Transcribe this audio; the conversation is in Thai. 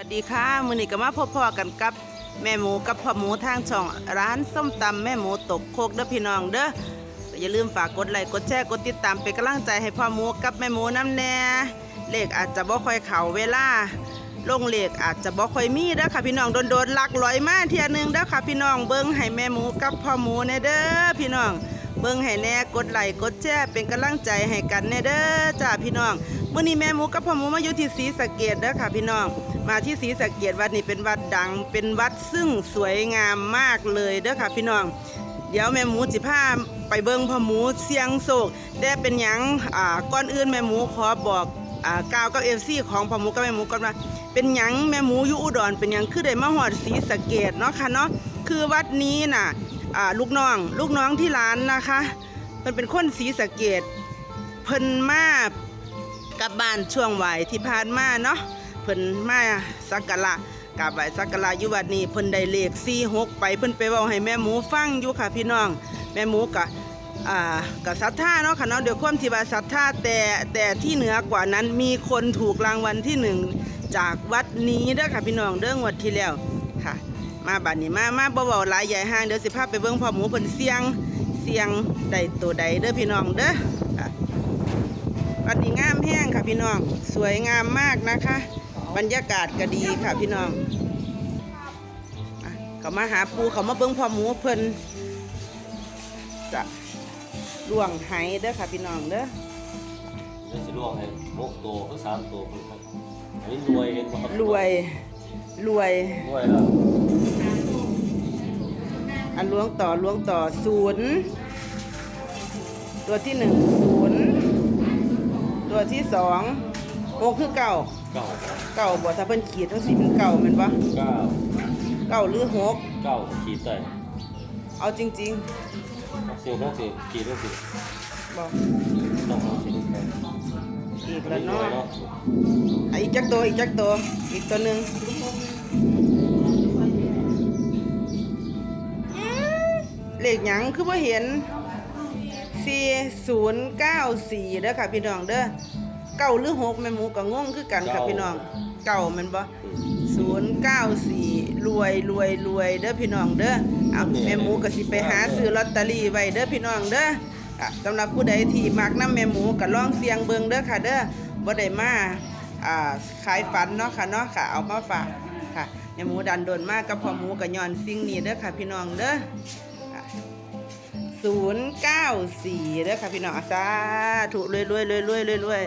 วัสดีค่ะมือนี้ก็มาพบพ่อกันกับแม่หมูกับพ่อหมูทางช่องร้านส้มตำแม่หมูตกโคกเด้อพี่น้องเด้ออย่าลืมฝากกดไลค์กดแชร์กดติดตามเป็นกำลังใจให้พ่อหมูกับแม่หมูน้ำแน่เลขอาจจะบ่ค่อยเข่าเวลาลงเลขอาจจะบ่ค่อยมีเด้อค่ะพี่น้องโดนๆหลักร้อยมาเทียหนึงเด้อค่ะพี่น้องเบิ่งให้แม่หมูกับพ่อหมูแน่เด้อพี่น้อง เบิ่งให้แน่กดไลค์กดแชร์เป็นกำลังใจให้กันแน่เด้อจ้าพี่น้องมื้อนี้แม่หมูกับพ่อหมูมาอยู่ที่ศรีสะเกษเด้อค่ะพี่น้อง มาที่ศรีสะเกษวัดนี้เป็นวัดดัง เป็นวัดซึ่งสวยงามมากเลยเด้อค่ะพี่น้อง เดี๋ยวแม่หมูสิพาไปเบิ่งพ่อหมูเสียงโศกได้เป็นหยังอ่าก่อนอื่นแม่หมูขอบอกอ่ากล่าวกับเอฟซีของพ่อหมูกับแม่หมูก่อนว่าเป็นหยังแม่หมูอยู่อุดรเป็นหยังคือได้มาฮอดศรีสะเกษเนาะค่ะเนาะคือวัดนี้น่ะ ลูกน้อง ลูกน้องที่ร้านนะคะเพิ่นเป็นคนศรีสะเกษเพิ่นมากลับบ้านช่วงไหวที่ผ่านมาเนาะเพิ่นมาสักการะกราบไหวสักการะอยู่วัดนี้เพิ่นได้เลข46ไปเพิ่นไปเว้าให้แม่หมูฟังอยู่ค่ะพี่น้อง แม่หมูกะอ่ากับศรัทธาเนาะค่ะเนาะเดี๋ยวความที่ว่าศรัทธาแต่แต่ที่เหนือกว่านั้นมีคนถูกรางวัลที่หนึ่งจากวัดนี้เด้อค่ะพี่น้องเด้องวดที่แล้วค่ะ มาบัดนี้มามาบ่เว้าหลายใหญ่ห้างเดี๋ยวสิพาไปเบิ่งพ่อหมูเพิ่นเสียงเสียงได้ตัวใดเด้อพี่น้องเด้อค่ะวัดนี้งามแห้งค่ะพี่น้อง สวยงามมากนะคะ บรรยากาศก็ดีค่ะพี่น้องอะเขามาหาปูเขามาเบิ่งพ่อหมูเพิ่นจะล่วงไหเด้อค่ะพี่น้องเด้อเดี๋ยวสิลวงให้หกตัวหรือสามตัวเพิ่นครับอันนี้รวยเห็นบ่ครับรวยรวยรวยแล้ว อันล้วงต่อล้วงต่อศูนย์ตัวที่หนึ่งศูนย์ตัวที่สองหกคือเก่าเก้าเก่าบ่ถ้าเพิ่นขีดทั้งสี่เป็นเก่าแมันปะเก้าเก่าหรือหกเก้าขีดได้เอาจริงสี่ต้องสี่ขีดต้องสี่ๆบอกต้องเอาสี่ได้อีกอันแล้วนี้รวยเนาะเนาะอะอีกจักตัวอีกจักตัวอีกตัวหนึ่ง เลขหยังคือว่าเห็น 4094เด้อค่ะพี่น้องเด้อเก้าหรือหกแม่หมูก็งงคือกันค่ะพี่น้องเก้าแม่นบ่อืม094รวยรวยรวยเด้อพี่น้องเด้อเอาแม่หมูก็สิไปหาซื้อลอตเตอรี่ไว้เด้อพี่น้องเด้ออะสำหรับผู้ใดที่มักน้ำแม่หมูก็ลองเสี่ยงเบิ่งเด้อค่ะเด้อบ่ได้มาอ่าขายฝันเนาะค่ะเนาะค่ะเอามาฝากค่ะแม่หมูดันโดนมากกับพ่อหมูก็ย้อนสิ่งนี้เด้อค่ะพี่น้องเด้อ ศูนย์เก้าสี่เด้อค่ะพี่น้องสาธุรวยรวยรวยรวยรวยรวย